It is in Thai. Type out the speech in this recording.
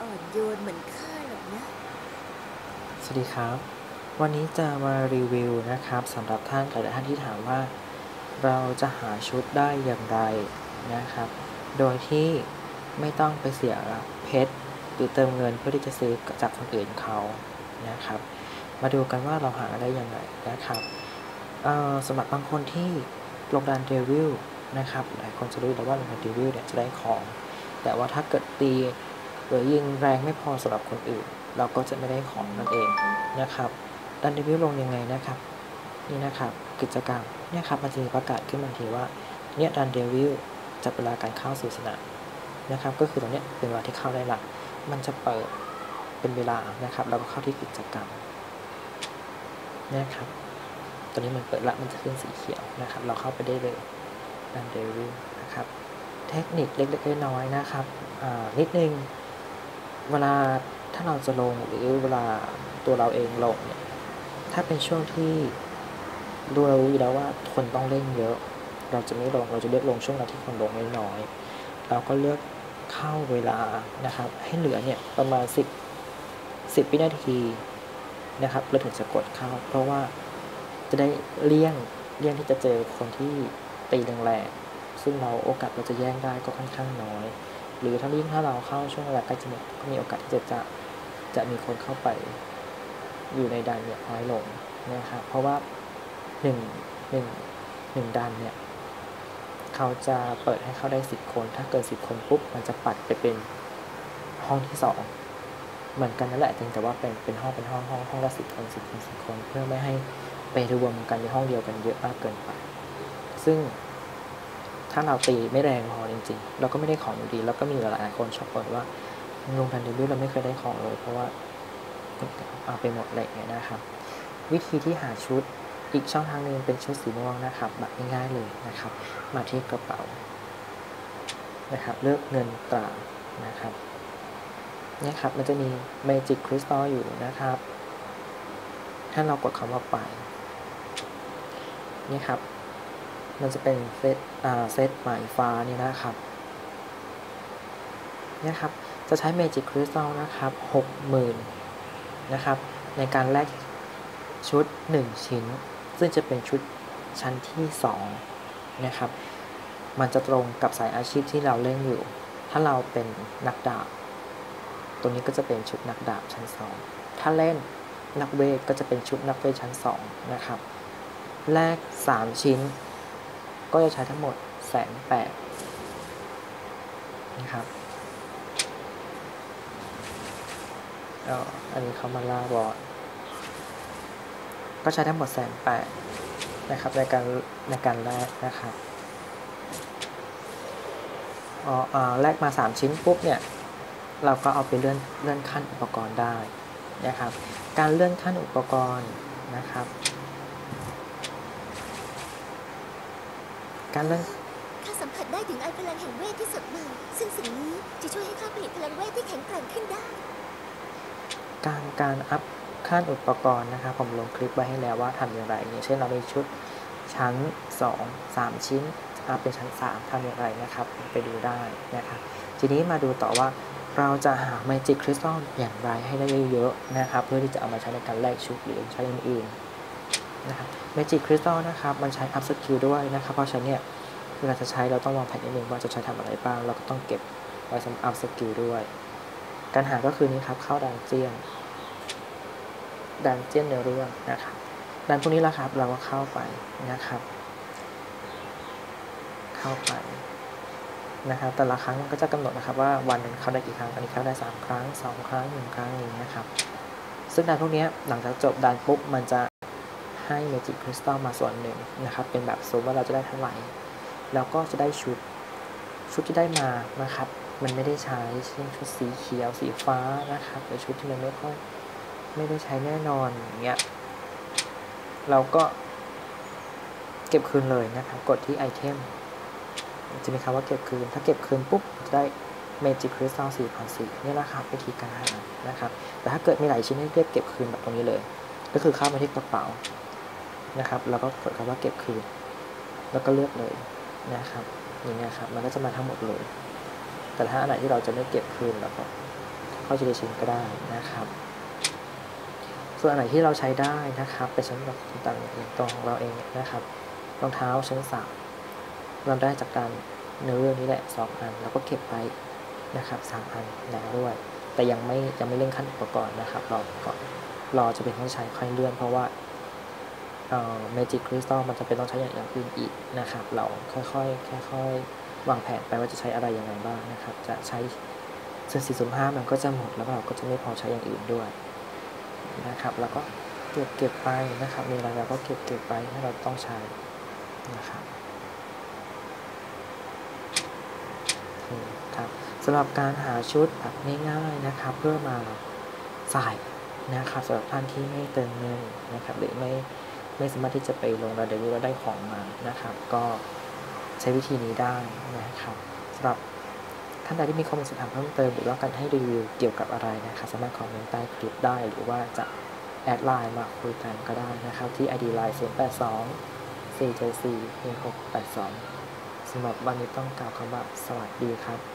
อ่อนโยนเหมือนข้าหรอกนะ สวัสดีครับ วันนี้จะมารีวิวนะครับสำหรับท่านหลายท่านที่ถามว่า เราจะหาชุดได้อย่างไรนะครับ โดยที่ไม่ต้องไปเสียเพชรหรือเติมเงินเพื่อที่จะซื้อจากคนอื่นเขานะครับ มาดูกันว่าเราหาได้อย่างไรนะครับสำหรับบางคนที่ลงดันเดวิลนะครับหลายคนจะรู้แล้วว่าลงดันเดวิลเนี่ยจะได้ของ แต่ว่าถ้าเกิดตี หรือยิงแรงไม่พอสำหรับคนอื่น เราก็จะไม่ได้ของนั่นเองนะครับดันเดวิลลงยังไงนะครับ นี่นะครับกิจกรรมเนี่ยครับมันจะมีประกาศขึ้นมางทีว่าเนี่ยดันเดวิลจับเวลาการเข้าสู่สนามนะครับ ก็คือตรงเนี้ยเป็นเวลาที่เข้าได้ละมันจะเปิดเป็นเวลานะครับเราก็เข้าที่กิจกรรมนะครับตอนนี้มันเปิดละมันจะขึ้นสีเขียวนะครับ เราเข้าไปได้เลยดันเดวิลนะครับ เทคนิคเล็กๆน้อยๆนะครับนิดนึง เวลาถ้าเราจะลงหรือเวลาตัวเราเองลงเนี่ยถ้าเป็นช่วงที่ดูเรารู้อยู่แล้วว่าคนต้องเล่นเยอะ เราจะไม่ลงเราจะเลือกลงช่วงเวลาที่คนลงน้อยๆเราก็เลือกเข้าเวลานะครับ ให้เหลือเนี่ยประมาณ 10 10วินาทีนะครับเราถึงจะกดเข้า เพราะว่าจะได้เลี่ยงเลี่ยงที่จะเจอคนที่ตีแรงๆซึ่งเราโอกาสเราจะแย่งได้ก็ค่อนข้างน้อย หรือถ้ายิ่งถ้าเราเข้าช่วงเวลาใกล้จะหมดก็มีโอกาสที่จะจะจะมีคนเข้าไปอยู่ในดันเนี่ยน้อยลงนะครับเพราะว่าหนึ่งหนึ่งหนึ่งดันเนี่ยเขาจะเปิดให้เข้าได้สิบคน ถ้าเกินสิบคนปุ๊บมันจะปัดไปเป็นห้องที่สองเหมือนกันนั่นแหละแต่ว่าเป็นเป็นห้องเป็นห้องห้องห้องละสิบคนสิบคนสิบคน เพื่อไม่ให้ไปรวมกันในห้องเดียวกันเยอะมากเกินไป ซึ่ง ถ้าเราตีไม่แรงพอจริงๆ เราก็ไม่ได้ของอยู่ดี แล้วก็มีหลายคนชอบบ่นว่าลงทันเดบิวเราไม่เคยได้ของเลย เพราะว่าเอาไปหมดเลยเนี่ยนะครับ วิธีที่หาชุดอีกช่องทางหนึ่งเป็นชุดสีม่วงนะครับแบบง่ายๆเลยนะครับ มาที่กระเป๋านะครับเลือกเงินตรานะครับเนี่ยครับมันจะมี Magic Crystal อยู่นะครับ ถ้าเรากดคำว่าไปนี่ครับ มันจะเป็นเซตอ่าเซตหมายฟ้านี่นะครับเนี่ยครับ จะใช้ Magic Crystal นะครับ60,000นะครับ ในการแลกชุด 1 ชิ้น ซึ่งจะเป็นชุดชั้นที่2นะครับ มันจะตรงกับสายอาชีพที่เราเล่นอยู่ ถ้าเราเป็นนักดาบตรงนี้ก็จะเป็นชุดนักดาบชั้น 2 ถ้าเล่นนักเวทก็จะเป็นชุดนักเวทชั้น 2 นะครับ แลก 3 ชิ้น ก็จะใช้ทั้งหมดแสนแปดนะครับอันนี้เขามาล่าบอร์ดก็ใช้ทั้งหมดแสนแปดนะครับในการในการแลกนะครับอ๋อแลกมา 3 ชิ้นปุ๊บเนี่ยเราก็เอาไปเลื่อนเลื่อนขั้นอุปกรณ์ได้นะครับ การเลื่อนขั้นอุปกรณ์นะครับ การเลื่อนข้าสัมผัสได้ถึงไอพลังแห่งเวทที่สดใหม่ซึ่งสิ่งนี้จะช่วยให้ข้าผลิตพลังเวทที่แข็งแกร่งขึ้นได้ การการอัพขั้นอุปกรณ์นะครับผมลงคลิปไว้ให้แล้วว่าทำอย่างไรอย่างเช่นเรามีชุดชั้น 2 3 ชิ้นอัพเป็นชั้น 3ทำอย่างไรนะครับไปดูได้นะครับทีนี้มาดูต่อว่าเราจะหา Magic Crystal อย่างไรให้ได้เยอะๆนะครับเพื่อที่จะเอามาใช้ในการแลกชุดหรือใช้อื่นๆ นะครับ Magic Crystal นะครับมันใช้ Up Skill ด้วยนะครับ เพราะฉะนั้นเนี่ยเวลาจะใช้เราต้องวางแผนนิดนึงว่าจะใช้ทำอะไรบ้าง เราก็ต้องเก็บไว้สำหรับ Up Skill ด้วย การหาก็คือนี้ครับเข้าดันเจียนดันเจียนในเรื่องนะครับดันพวกนี้แหละครับเราก็เข้าไปนะครับ เข้าไปนะครับแต่ละครั้งมันก็จะกำหนดนะครับว่าวันนึงเข้าได้กี่ครั้งอันนี้เข้าได้ 3 ครั้ง 2 ครั้ง 1 ครั้งอย่างนี้นะครับซึ่งดันพวกนี้หลังจากจบดันปุ๊บมันจะ ให้ Magic Crystal มาส่วนหนึ่งนะครับ เป็นแบบสูว่าเราจะได้เท่าไหร่ แล้วก็จะได้ชุด ชุดที่ได้มานะครับ มันไม่ได้ใช้เช่นชุดสีเขียวสีฟ้านะครับหรือชุดที่มันไม่ค่อยไม่ได้ใช้แน่นอนอย่างเงี้ยเราก็เก็บคืนเลยนะครับ กดที่ไอเทมจะมีคำว่าเก็บคืน ถ้าเก็บคืนปุ๊บจะได้ Magic Crystal 4,004นี่แหละครับวิธีการหานะครับ แต่ถ้าเกิดมีหลายชิ้นให้เรียกเก็บคืนแบบตรงนี้เลย ก็คือเข้ามาที่กระเป๋า นะครับ แล้วก็กดคำว่าเก็บคืน แล้วก็เลือกเลยนะครับอย่างเงี้ยครับ มันก็จะมาทั้งหมดเลย แต่ถ้าอันไหนที่เราจะไม่เก็บคืนเราก็เข้าทีละชิ้นก็ได้นะครับ ส่วนอันไหนที่เราใช้ได้นะครับเป็นชั้นแบบต่างๆตรงของเราเองนะครับ รองเท้าชั้นสามเราได้จากการเนื้อเรื่องนี้แหละสองอันแล้วก็เก็บไว้นะครับสามอันแล้วด้วย แต่ยังไม่ยังไม่เร่งขั้นอุปกรณ์นะครับรอก่อนรอจะเป็นต้องใช้ค่อยเลื่อนเพราะว่า เอ่อ Magic Crystal มันจะเป็นต้องใช้อย่างอย่างอื่นอีกนะครับ เราค่อยๆค่อยๆวางแผนไปว่าจะใช้อะไรยังไงบ้างนะครับ จะใช้ส่วนสี่ส่วนห้ามันก็จะหมดแล้วเราก็จะไม่พอใช้อย่างอื่นด้วยนะครับ แล้วก็เก็บเก็บไปนะครับ มีอะไรเราก็เก็บเก็บไปให้เราต้องใช้นะครับครับสำหรับการหาชุดแบบง่ายๆนะครับ เพื่อมาใส่นะครับสำหรับท่านที่ไม่เติมเงินนะครับหรือไม่ ไม่สามารถที่จะไปลงรายเดวิวแล้วได้ของมานะครับ ก็ใช้วิธีนี้ได้นะครับสำหรับท่านใดที่มีข้อมูลสอบถามเพิ่มเติมหรือว่าการให้รีวิวเกี่ยวกับอะไรนะครับสามารถคอมเมนต์ใต้คลิปได้หรือว่าจะแอดไลน์มาคุยกันก็ได้นะครับ ที่ ID Line 082 474 1682สำหรับวันนี้ต้องกล่าวคำว่าสวัสดีครับ